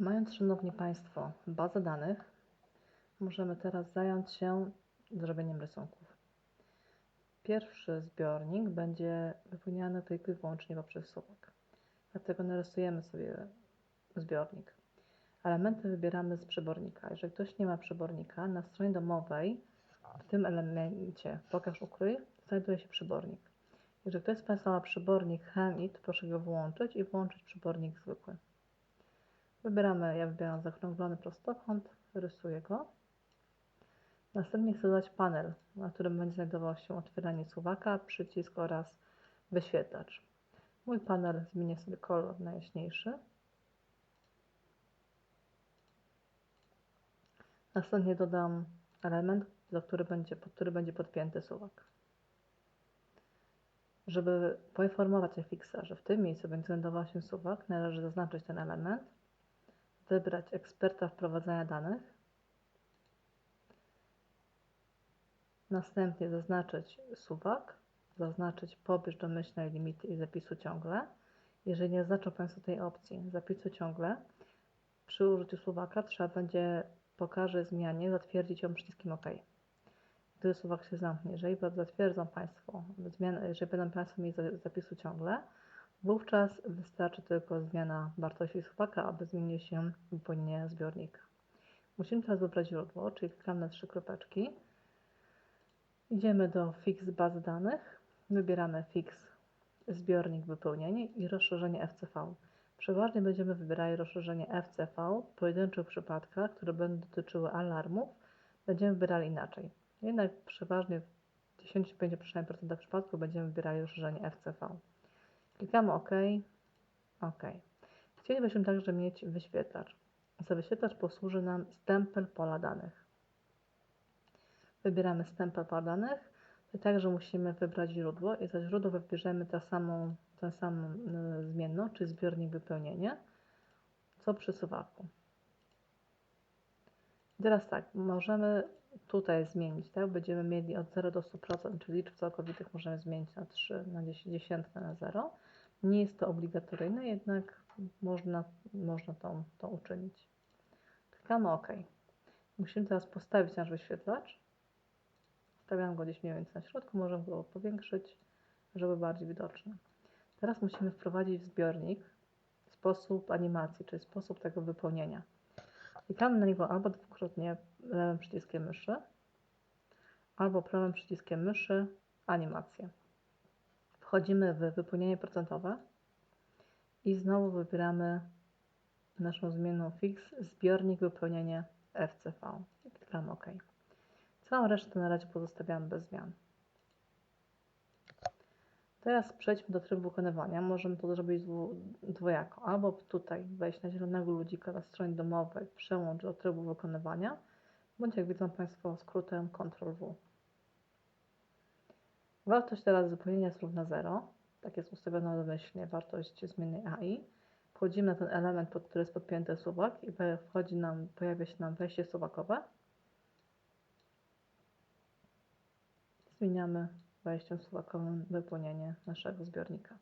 Mając, Szanowni Państwo, bazę danych, możemy teraz zająć się zrobieniem rysunków. Pierwszy zbiornik będzie wypełniany tylko i wyłącznie poprzez suwak. Dlatego narysujemy sobie zbiornik. Elementy wybieramy z przebornika. Jeżeli ktoś nie ma przebornika, na stronie domowej w tym elemencie Pokaż ukryj znajduje się przybornik. Jeżeli ktoś z Państwa ma przybornik Handit, proszę go włączyć i włączyć przybornik zwykły. Wybieramy, ja wybieram zakrąglony prostokąt, rysuję go. Następnie chcę dodać panel, na którym będzie znajdował się otwieranie suwaka, przycisk oraz wyświetlacz. Mój panel zmienię sobie kolor na jaśniejszy. Następnie dodam element, do który będzie, pod który będzie podpięty suwak. Żeby poinformować Efixa, że w tym miejscu będzie znajdował się suwak, należy zaznaczyć ten element, wybrać eksperta wprowadzania danych, następnie zaznaczyć suwak, zaznaczyć pobierz domyślne limity i zapisu ciągle. Jeżeli nie zaznaczą Państwo tej opcji zapisu ciągle, przy użyciu suwaka trzeba będzie pokaże zmianie zatwierdzić ją przyciskiem OK. Gdy suwak się zamknie, jeżeli zatwierdzą Państwo zmianę, jeżeli będą Państwo mieli zapisu ciągle, wówczas wystarczy tylko zmiana wartości suwaka, aby zmienił się wypełnienie zbiornika. Musimy teraz wybrać źródło, czyli klikamy na trzy kropeczki. Idziemy do Fix bazy danych, wybieramy Fix zbiornik wypełnienie i rozszerzenie FCV. Przeważnie będziemy wybierali rozszerzenie FCV. W pojedynczych przypadkach, które będą dotyczyły alarmów, będziemy wybierali inaczej. Jednak przeważnie w 95% przypadków będziemy wybierali rozszerzenie FCV. Klikamy OK. OK. Chcielibyśmy także mieć wyświetlacz. Za wyświetlacz posłuży nam stempel pola danych. Wybieramy stempel pola danych. I także musimy wybrać źródło i za źródło wybierzemy tę samą, tę samą y, zmienną, czyli zbiornik wypełnienia, co przy suwaku. teraz tak, możemy tutaj zmienić, tak? Będziemy mieli od 0 do 100%, czyli liczb całkowitych możemy zmienić na 3, na 10, dziesiętne, na 0. Nie jest to obligatoryjne, jednak można, można to, to uczynić. Klikamy OK. Musimy teraz postawić nasz wyświetlacz. Stawiam go gdzieś mniej więcej na środku, możemy go powiększyć, żeby bardziej widoczny. Teraz musimy wprowadzić w zbiornik sposób animacji, czyli sposób tego wypełnienia. Klikamy na niego albo dwukrotnie lewym przyciskiem myszy, albo prawym przyciskiem myszy animację. Wchodzimy w wypełnienie procentowe i znowu wybieramy naszą zmienną fix zbiornik wypełnienie FCV. I klikamy OK. Całą resztę na razie pozostawiamy bez zmian. Teraz przejdźmy do trybu wykonywania. Możemy to zrobić dwojako. Albo tutaj wejść na zielonego ludzika na stronie domowej, przełącz do trybu wykonywania, bądź jak widzą Państwo skrótem Ctrl-W. Wartość teraz zupełnienia jest równa 0. Tak jest ustawiona domyślnie wartość zmiennej AI. Wchodzimy na ten element, pod który jest podpięty suwak i wchodzi nam, pojawia się nam wejście suwakowe. Zmieniamy wejściem suwakowym wypełnienie naszego zbiornika.